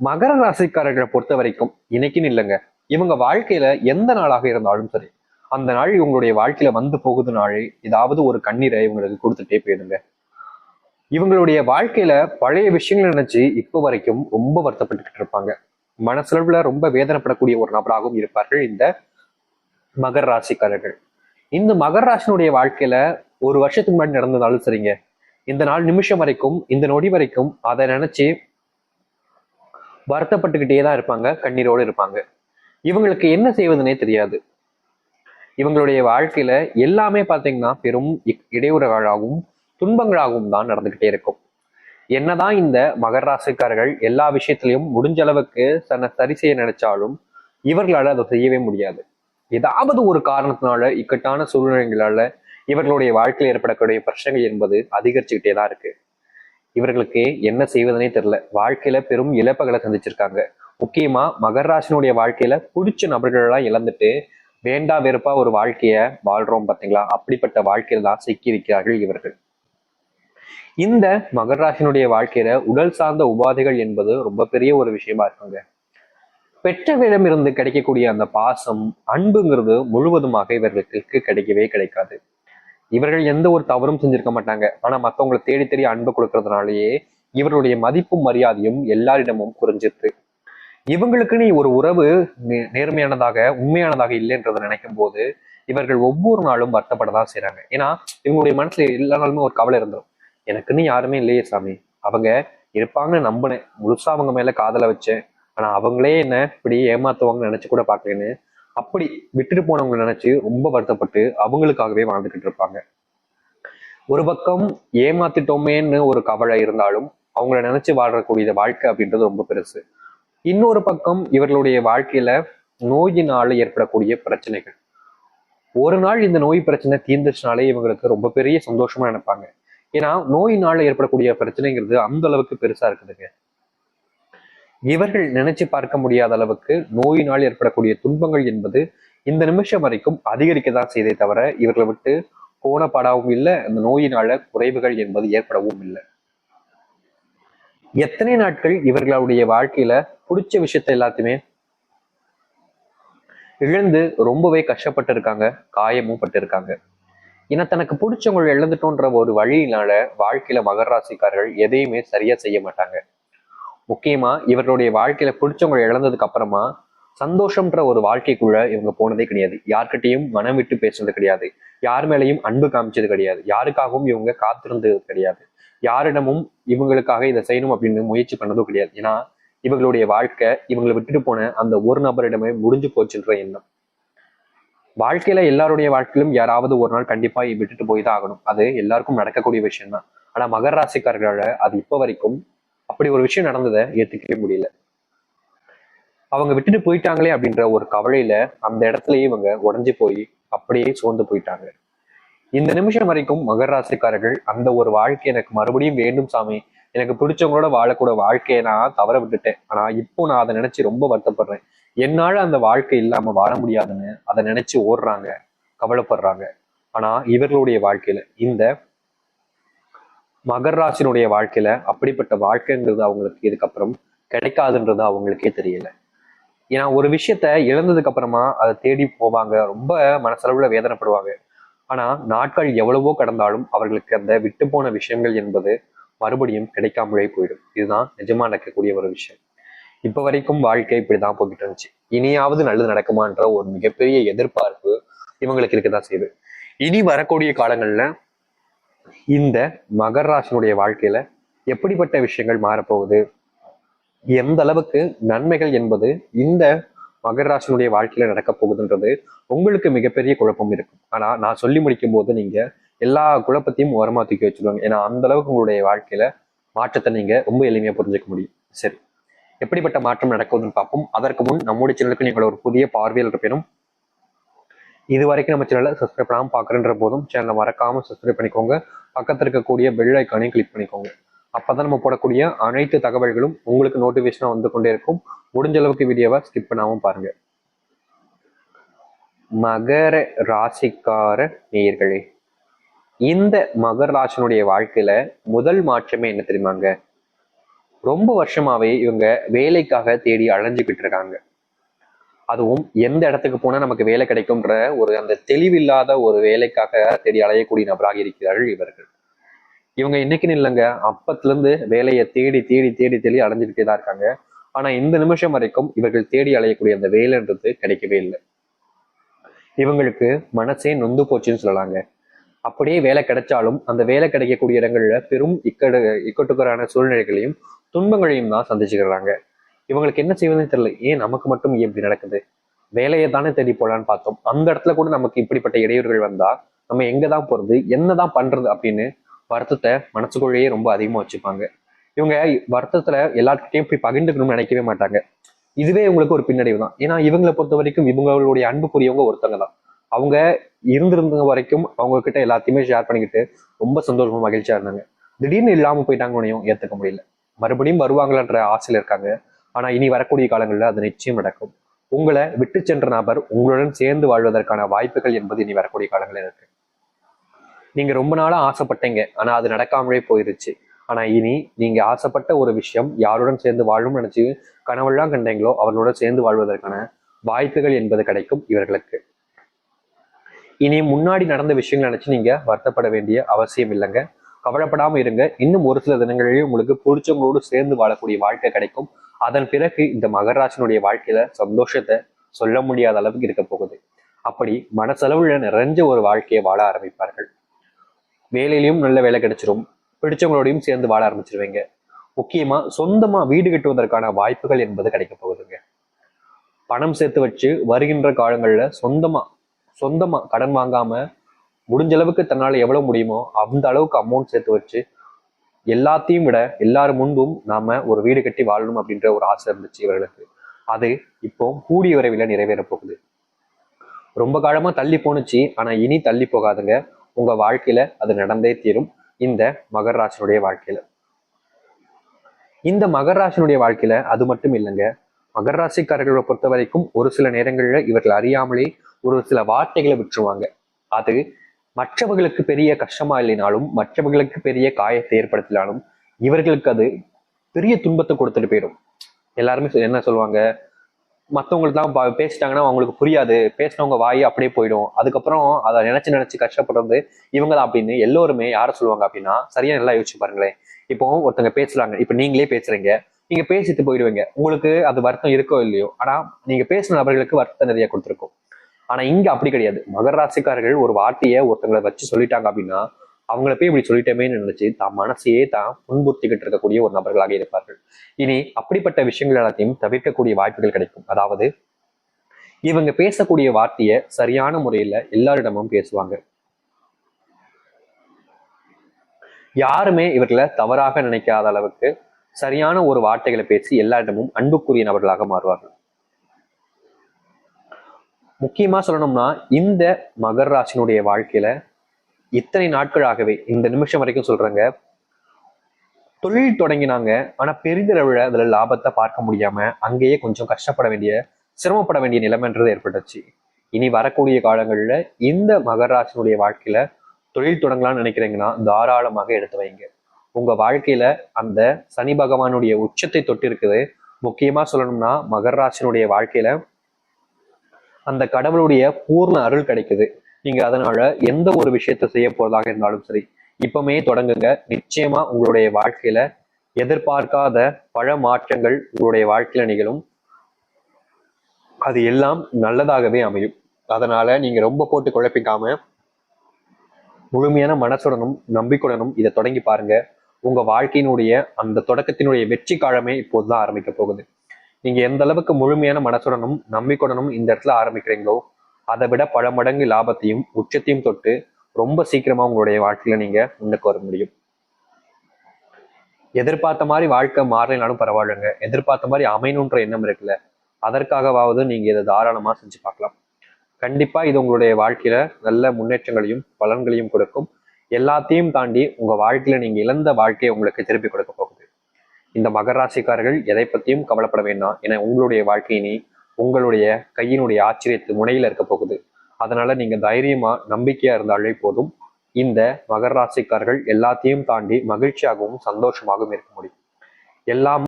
மகர ராசிக்காரர்களை பொறுத்த வரைக்கும் இன்னைக்குன்னு இல்லைங்க. இவங்க வாழ்க்கையில எந்த நாளாக இருந்தாலும் சரி அந்த நாள் இவங்களுடைய வாழ்க்கையில வந்து போகுது நாள் ஏதாவது ஒரு கண்ணீரை இவங்களுக்கு கொடுத்துட்டே போயிடுங்க. இவங்களுடைய வாழ்க்கையில பழைய விஷயங்களை நினைச்சு இப்போ வரைக்கும் ரொம்ப வருத்தப்பட்டுக்கிட்டு இருப்பாங்க. மனசளவுல ரொம்ப வேதனைப்படக்கூடிய ஒரு நபராகவும் இருப்பார்கள் இந்த மகர ராசிக்காரர்கள். இந்த மகர ராசினுடைய வாழ்க்கையில ஒரு வருஷத்துக்கு முன்னாடி நடந்ததாலும் சரிங்க. இந்த நாள் நிமிஷம் வரைக்கும் இந்த நொடி வரைக்கும் அதை நினைச்சு வருத்தப்பட்டுக்கிட்டே தான் இருப்பாங்க கண்ணீரோடு இருப்பாங்க. இவங்களுக்கு என்ன செய்வதுனே தெரியாது. இவங்களுடைய வாழ்க்கையில எல்லாமே பார்த்தீங்கன்னா பெரும் இடையூறுகளாகவும் துன்பங்களாகவும் தான் நடந்துகிட்டே இருக்கும். என்னதான் இந்த மகர ராசிக்காரர்கள் எல்லா விஷயத்திலையும் முடிஞ்ச அளவுக்கு தன்னை சரி செய்ய நினைச்சாலும் இவர்களால அதை செய்யவே முடியாது. ஏதாவது ஒரு காரணத்தினால இக்கட்டான சூழ்நிலைகளால இவர்களுடைய வாழ்க்கையில் ஏற்படக்கூடிய பிரச்சனைகள் என்பது அதிகரிச்சுக்கிட்டே தான் இருக்கு. இவர்களுக்கு என்ன செய்வதுனே தெரியல. வாழ்க்கையில பெரும் இழப்புகளை சந்திச்சிருக்காங்க. முக்கியமா மகராசினுடைய வாழ்க்கையில பிடிச்ச நபர்களெல்லாம் இழந்துட்டு வேண்டா வெறுப்பா ஒரு வாழ்க்கைய வாழ்றோம் பாத்தீங்களா? அப்படிப்பட்ட வாழ்க்கையில தான் சிக்கி இருக்கிறார்கள் இவர்கள். இந்த மகராசினுடைய வாழ்க்கையில உடல் சார்ந்த உபாதைகள் என்பது ரொம்ப பெரிய ஒரு விஷயமா இருக்குங்க. பெற்றவரிடமிருந்து கிடைக்கக்கூடிய அந்த பாசம் அன்புங்கிறது முழுவதுமாக இவர்களுக்கு கிடைக்கவே கிடைக்காது. இவர்கள் எந்த ஒரு தவறும் செஞ்சிருக்க மாட்டாங்க. ஆனா மத்தவங்களை தேடி தேடி அன்பு கொடுக்கறதுனாலயே இவர்களுடைய மதிப்பும் மரியாதையும் எல்லாரிடமும் குறைஞ்சிருக்கு. இவங்களுக்குன்னு ஒரு உறவு நே- நேர்மையானதாக உண்மையானதாக இல்லைன்றதை நினைக்கும் போது இவர்கள் ஒவ்வொரு நாளும் வருத்தப்பட தான் ஏன்னா இவங்களுடைய மனசுல எல்லா நாளுமே ஒரு கவலை இருந்துடும் எனக்குன்னு யாருமே இல்லையே சாமி. அவங்க இருப்பாங்கன்னு நம்பினேன். முழுசா அவங்க மேல காதலை வச்சேன். ஆனா அவங்களே என்ன இப்படி ஏமாத்துவாங்கன்னு நினைச்சு கூட பாக்கலன்னு அப்படி விட்டுட்டு போனவங்க நினைச்சு ரொம்ப வருத்தப்பட்டு அவங்களுக்காகவே வாழ்ந்துகிட்டு இருப்பாங்க. ஒரு பக்கம் ஏமாத்திட்டோமேன்னு ஒரு கவலை இருந்தாலும் அவங்கள நினைச்சு வாழக்கூடிய வாழ்க்கை அப்படின்றது ரொம்ப பெருசு. இன்னொரு பக்கம் இவர்களுடைய வாழ்க்கையில நோயினால ஏற்படக்கூடிய பிரச்சனைகள். ஒரு நாள் இந்த நோய் பிரச்சனை தீர்ந்துச்சுனாலே இவங்களுக்கு ரொம்ப பெரிய சந்தோஷமா நினைப்பாங்க. ஏன்னா நோயினால ஏற்படக்கூடிய பிரச்சனைங்கிறது அந்த அளவுக்கு பெருசா இருக்குதுங்க. இவர்கள் நினைச்சு பார்க்க முடியாத அளவுக்கு நோயினால் ஏற்படக்கூடிய துன்பங்கள் என்பது இந்த நிமிஷம் வரைக்கும் அதிகரிக்க தான் செய்தே தவிர இவர்களை விட்டு போன படாவும் இல்லை அந்த நோயினால குறைவுகள் என்பது ஏற்படவும் இல்லை. எத்தனை நாட்கள் இவர்களுடைய வாழ்க்கையில பிடிச்ச விஷயத்த எல்லாத்தையுமே இழந்து ரொம்பவே கஷ்டப்பட்டு இருக்காங்க காயமும் பட்டு இருக்காங்க ஏன்னா தனக்கு பிடிச்சவங்களை இழந்துட்டோன்ற ஒரு வழியினால வாழ்க்கையில மகராசிக்காரர்கள் எதையுமே சரியா செய்ய மாட்டாங்க. முக்கியமா இவர்களுடைய வாழ்க்கையில பிடிச்சவங்களை இழந்ததுக்கு அப்புறமா சந்தோஷம்ன்ற ஒரு வாழ்க்கைக்குள்ள இவங்க போனதே கிடையாது. யார்கிட்டையும் மனம் விட்டு பேசுனது கிடையாது. யார் மேலையும் அன்பு காமிச்சது கிடையாது. யாருக்காகவும் இவங்க காத்திருந்தது கிடையாது. யாரிடமும் இவங்களுக்காக இதை செய்யணும் அப்படின்னு முயற்சி பண்ணதும் கிடையாது. ஏன்னா இவங்களுடைய வாழ்க்கை இவங்களை விட்டுட்டு போன அந்த ஒரு நபரிடமே முடிஞ்சு போச்சுன்ற எண்ணம். வாழ்க்கையில எல்லாருடைய வாழ்க்கையிலும் யாராவது ஒரு நாள் கண்டிப்பா விட்டுட்டு போய் தான் ஆகணும். அது எல்லாருக்கும் நடக்கக்கூடிய விஷயம் தான் ஆனா மகர ராசிக்காரர்களால அது இப்போ வரைக்கும் அப்படி ஒரு விஷயம் நடந்ததை ஏத்துக்கவே முடியல. அவங்க விட்டுட்டு போயிட்டாங்களே அப்படின்ற ஒரு கவலையில அந்த இடத்துலயே இவங்க உடைஞ்சு போய் அப்படியே சோர்ந்து போயிட்டாங்க. இந்த நிமிஷம் வரைக்கும் மகர ராசிக்காரர்கள் அந்த ஒரு வாழ்க்கை எனக்கு மறுபடியும் வேண்டும் சாமி. எனக்கு பிடிச்சவங்களோட வாழக்கூட வாழ்க்கையை நான் தவற விட்டுட்டேன். ஆனா இப்போ நான் அதை நினைச்சு ரொம்ப வருத்தப்படுறேன். என்னால அந்த வாழ்க்கை இல்லாம வாழ முடியாதுன்னு அதை நினைச்சு ஓடுறாங்க கவலைப்படுறாங்க. ஆனா இவர்களுடைய வாழ்க்கையில இந்த மகர் ராசினுடைய வாழ்க்கையில அப்படிப்பட்ட வாழ்க்கைங்கிறது அவங்களுக்கு இதுக்கப்புறம் கிடைக்காதுன்றது அவங்களுக்கே தெரியல. ஏன்னா ஒரு விஷயத்த இழந்ததுக்கு அப்புறமா அதை தேடி போவாங்க. ரொம்ப மனசளவுல வேதனைப்படுவாங்க. ஆனா நாட்கள் எவ்வளவோ கடந்தாலும் அவர்களுக்கு அந்த விட்டு போன விஷயங்கள் என்பது மறுபடியும் கிடைக்காமலே போயிடும். இதுதான் நிஜமா நடக்கக்கூடிய ஒரு விஷயம். இப்ப வரைக்கும் வாழ்க்கை இப்படிதான் போய்கிட்டு இருந்துச்சு. இனியாவது நல்லது நடக்குமான்ற ஒரு மிகப்பெரிய எதிர்பார்ப்பு இவங்களுக்கு இருக்கதான் செய்யுது. இனி வரக்கூடிய காலங்கள்ல இந்த மகர ராசினுடைய வாழ்க்கையில எப்படிப்பட்ட விஷயங்கள் மாறப்போகுது? எந்த அளவுக்கு நன்மைகள் என்பது இந்த மகர ராசினுடைய வாழ்க்கையில நடக்க போகுதுன்றது உங்களுக்கு மிகப்பெரிய குழப்பம் இருக்கும். ஆனா நான் சொல்லி முடிக்கும் போது நீங்க எல்லா குழப்பத்தையும் ஓரமா தூக்கி வச்சிருவாங்க. ஏன்னா அந்த அளவுக்கு உங்களுடைய வாழ்க்கையில மாற்றத்தை நீங்க ரொம்ப எளிமையா புரிஞ்சுக்க முடியும். சரி. எப்படிப்பட்ட மாற்றம் நடக்குதுன்னு பார்ப்போம். அதற்கு முன் நம்முடைய சேனலுக்கு நீங்கள் ஒரு புதிய பார்வையில் இருப்பினும் இது வரைக்கும் நம்ம சேனலை சப்ஸ்கிரைப் பண்ணாமல் பார்க்குறன்ற போதும் சேனலை மறக்காமல் சப்ஸ்கிரைப் பண்ணிக்கோங்க. பக்கத்தில் இருக்கக்கூடிய பெல் ஐக்கானையும் கிளிக் பண்ணிக்கோங்க. அப்பதான் நம்ம போடக்கூடிய அனைத்து தகவல்களும் உங்களுக்கு நோட்டிஃபிகேஷனாக வந்து கொண்டே இருக்கும். முடிஞ்ச அளவுக்கு வீடியோவை ஸ்கிப் பண்ணாமல் பாருங்கள் மகர ராசிக்கார நேயர்களே இந்த மகர ராசினுடைய வாழ்க்கையில முதல் மாற்றமே என்ன தெரியுமாங்க? ரொம்ப வருஷமாவே இவங்க வேலைக்காக தேடி அலைஞ்சுக்கிட்டு இருக்காங்க. அதுவும் எந்த இடத்துக்கு போனா நமக்கு வேலை கிடைக்கும்ன்ற ஒரு அந்த தெளிவில்லாத ஒரு வேலைக்காக தேடி அலையக்கூடிய நபராக இருக்கிறார்கள் இவர்கள். இவங்க இன்னைக்குன்னு இல்லைங்க. அப்பத்துல இருந்து வேலையை தேடி தேடி தேடி தேடி அலைஞ்சுக்கிட்டே தான் இருக்காங்க. ஆனா இந்த நிமிஷம் வரைக்கும் இவர்கள் தேடி அலையக்கூடிய அந்த வேலைன்றது கிடைக்கவே இல்லை. இவங்களுக்கு மனசே நொந்து போச்சுன்னு சொல்லலாங்க. அப்படியே வேலை கிடைச்சாலும் அந்த வேலை கிடைக்கக்கூடிய இடங்கள்ல பெரும் இக்கடு இக்கட்டுக்கரான சூழ்நிலைகளையும் துன்பங்களையும் தான் சந்திச்சுக்கிறாங்க. இவங்களுக்கு என்ன செய்வதுன்னு தெரியல. ஏன் நமக்கு மட்டும் ஏன் இப்படி நடக்குது? வேலையை தானே தேடி போலான்னு பார்த்தோம். அந்த இடத்துல கூட நமக்கு இப்படிப்பட்ட இடையூறுகள் வந்தா நம்ம எங்க தான் போறது? என்னதான் பண்றது அப்படின்னு வருத்தத்தை மனசுக்குள்ளேயே ரொம்ப அதிகமா வச்சுப்பாங்க. இவங்க வருத்தத்துல எல்லாத்துக்கிட்டையும் போய் பகிர்ந்துக்கணும்னு நினைக்கவே மாட்டாங்க. இதுவே இவங்களுக்கு ஒரு பின்னடைவு தான். ஏன்னா இவங்களை பொறுத்த வரைக்கும் இவங்களுடைய அன்புக்குரியவங்க ஒருத்தங்க தான். அவங்க இருந்திருந்த வரைக்கும் அவங்க கிட்ட எல்லாத்தையுமே ஷேர் பண்ணிக்கிட்டு ரொம்ப சந்தோஷமா மகிழ்ச்சியா இருந்தாங்க. திடீர்னு இல்லாம போயிட்டாங்கன்னு ஏத்துக்க முடியல. மறுபடியும் வருவாங்களான்ற ஆசையில இருக்காங்க. ஆனா இனி வரக்கூடிய காலங்களில் அது நிச்சயம் நடக்கும். உங்களை விட்டு சென்ற நபர் உங்களுடன் சேர்ந்து வாழ்வதற்கான வாய்ப்புகள் என்பது இனி வரக்கூடிய காலங்களில் இருக்கு. நீங்க ரொம்ப நாளா ஆசைப்பட்டீங்க. ஆனா அது நடக்காமலே போயிருச்சு. ஆனா இனி நீங்க ஆசைப்பட்ட ஒரு விஷயம் யாருடன் சேர்ந்து வாழும்னு நினைச்சு கனவெல்லாம் கண்டீங்களோ அவர்களோட சேர்ந்து வாழ்வதற்கான வாய்ப்புகள் என்பது கிடைக்கும் இவர்களுக்கு. இனி முன்னாடி நடந்த விஷயங்கள் நினைச்சு நீங்க வருத்தப்பட வேண்டிய அவசியம் இல்லைங்க. கவலைப்படாமல் இருங்க. இன்னும் ஒரு சில தினங்களிலேயே உங்களுக்கு பிடிச்சவங்களோடு சேர்ந்து வாழக்கூடிய வாழ்க்கை கிடைக்கும். அதன் பிறகு இந்த மகராஜனுடைய வாழ்க்கையில சந்தோஷத்தை சொல்ல முடியாத அளவுக்கு இருக்க போகுது. அப்படி மனசளவுல நிறைஞ்ச ஒரு வாழ்க்கையை வாழ ஆரம்பிப்பார்கள். வேலையிலையும் நல்ல வேலை கிடைச்சிரும். பிடிச்சவங்களோடையும் சேர்ந்து வாழ ஆரம்பிச்சிருவீங்க. முக்கியமா சொந்தமா வீடு கட்டுவதற்கான வாய்ப்புகள் என்பது கிடைக்க போகுதுங்க. பணம் சேர்த்து வச்சு வருகின்ற காலங்கள்ல சொந்தமா சொந்தமா கடன் வாங்காம முடிஞ்ச அளவுக்கு தன்னால எவ்வளவு முடியுமோ அந்த அளவுக்கு அமௌண்ட் சேர்த்து வச்சு எல்லாத்தையும் விட எல்லார் முன்பும் நாம ஒரு வீடு கட்டி வாழணும் அப்படின்ற ஒரு ஆசை இருந்துச்சு இவர்களுக்கு. அது இப்போ கூடிய விரைவில் நிறைவேற போகுது. ரொம்ப காலமா தள்ளி போணுச்சு. ஆனா இனி தள்ளி போகாதுங்க. உங்க வாழ்க்கையில அது நடந்தே தீரும். இந்த மகர் ராசினுடைய வாழ்க்கையில. இந்த மகர் ராசினுடைய வாழ்க்கையில அது மட்டும் இல்லைங்க. மகர் ராசிக்காரர்களை பொறுத்த வரைக்கும் ஒரு சில நேரங்கள்ல இவர்கள் அறியாமலே ஒரு சில வார்த்தைகளை விட்டுருவாங்க. அது மற்றவர்களுக்கு பெரிய கஷ்டமா இல்லைனாலும் மற்றவர்களுக்கு பெரிய காயத்தை ஏற்படுத்தினாலும் இவர்களுக்கு அது பெரிய துன்பத்தை கொடுத்துட்டு போயிடும். எல்லாருமே என்ன சொல்லுவாங்க? மற்றவங்களுக்கு தான் பேசிட்டாங்கன்னா அவங்களுக்கு புரியாது. பேசினவங்க வாய் அப்படியே போயிடும். அதுக்கப்புறம் அதை நினைச்சு நினைச்சு கஷ்டப்படுறது இவங்க தான் அப்படின்னு எல்லோருமே யாரை சொல்லுவாங்க அப்படின்னா சரியா நல்லா யோசிச்சு பாருங்களேன். இப்போ ஒருத்தங்க பேசுறாங்க. இப்போ நீங்களே பேசுறீங்க. நீங்க பேசிட்டு போயிடுவீங்க. உங்களுக்கு அது வருத்தம் இருக்கோ இல்லையோ. ஆனா நீங்க பேசின நபர்களுக்கு வருத்தம் நிறைய கொடுத்துருக்கும். ஆனா இங்க அப்படி கிடையாது. மகர ராசிக்காரர்கள் ஒரு வார்த்தையை ஒருத்தங்களை வச்சு சொல்லிட்டாங்க அப்படின்னா அவங்கள போய் இப்படி சொல்லிட்டோமேன்னு நினைச்சு தான் மனசையே தான் முன்புறுத்திக்கிட்டு இருக்கக்கூடிய ஒரு நபர்களாக இருப்பார்கள். இனி அப்படிப்பட்ட விஷயங்கள் எல்லாத்தையும் தவிர்க்கக்கூடிய வாய்ப்புகள் கிடைக்கும். அதாவது இவங்க பேசக்கூடிய வார்த்தையை சரியான முறையில எல்லாரிடமும் பேசுவாங்க. யாருமே இவர்களை தவறாக நினைக்காத அளவுக்கு சரியான ஒரு வார்த்தைகளை பேசி எல்லாரிடமும் அன்புக்குரிய நபர்களாக மாறுவார்கள். முக்கியமா சொல்லணும்னா இந்த மகர் ராசினுடைய வாழ்க்கையில இத்தனை நாட்களாகவே இந்த நிமிஷம் வரைக்கும் சொல்றாங்க தொழில் தொடங்கினாங்க. ஆனா பெரிதளவுல அதுல லாபத்தை பார்க்க முடியாம அங்கேயே கொஞ்சம் கஷ்டப்பட வேண்டிய சிரமப்பட வேண்டிய நிலைமைன்றது ஏற்பட்டுச்சு. இனி வரக்கூடிய காலங்கள்ல இந்த மகர ராசினுடைய வாழ்க்கையில தொழில் தொடங்கலாம்னு நினைக்கிறீங்கன்னா தாராளமாக எடுத்து வைங்க. உங்க வாழ்க்கையில அந்த சனி பகவானுடைய உச்சத்தை தொட்டு இருக்குது முக்கியமா சொல்லணும்னா மகர ராசினுடைய வாழ்க்கையில அந்த கடவுளுடைய பூர்ண அருள் கிடைக்குது. நீங்க அதனால எந்த ஒரு விஷயத்தை செய்ய போறதாக இருந்தாலும் சரி இப்பவுமே தொடங்குங்க. நிச்சயமா உங்களுடைய வாழ்க்கையில எதிர்பார்க்காத பல மாற்றங்கள் உங்களுடைய வாழ்க்கையில நிகழும். அது எல்லாம் நல்லதாகவே அமையும். அதனால நீங்க ரொம்ப போட்டு குழப்பிக்காம முழுமையான மனசுடனும் நம்பிக்கையுடனும் இதை தொடங்கி பாருங்க. உங்க வாழ்க்கையினுடைய அந்த தொடக்கத்தினுடைய வெற்றி காலமே இப்போதுதான் ஆரம்பிக்க போகுது. நீங்க எந்த அளவுக்கு முழுமையான மனசுடனும் நம்பிக்கையுடனும் இந்த இடத்துல ஆரம்பிக்கிறீங்களோ அதை விட பல மடங்கு லாபத்தையும் உச்சத்தையும் தொட்டு ரொம்ப சீக்கிரமா உங்களுடைய வாழ்க்கையில நீங்க முன்னுக்கு வர முடியும். எதிர்பார்த்த மாதிரி வாழ்க்கை மாறலைனாலும் பரவாயில்லைங்க. எதிர்பார்த்த மாதிரி அமையணுன்ற எண்ணம் இருக்குல்ல அதற்காகவாவது நீங்க இதை தாராளமா செஞ்சு பார்க்கலாம். கண்டிப்பா இது உங்களுடைய வாழ்க்கையில நல்ல முன்னேற்றங்களையும் பலன்களையும் கொடுக்கும். எல்லாத்தையும் தாண்டி உங்க வாழ்க்கையில நீங்க இழந்த வாழ்க்கையை உங்களுக்கு திருப்பி கொடுக்க போகும். இந்த மகர ராசிக்காரர்கள் எதை பத்தியும் கவலைப்பட வேண்டாம். ஏன்னா உங்களுடைய வாழ்க்கையினை உங்களுடைய கையினுடைய ஆச்சரியத்து முனையில இருக்க போகுது. அதனால நீங்க தைரியமா நம்பிக்கையா இருந்தாலே போதும். இந்த மகர ராசிக்காரர்கள் எல்லாத்தையும் தாண்டி மகிழ்ச்சியாகவும் சந்தோஷமாகவும் இருக்க முடியும். எல்லாம்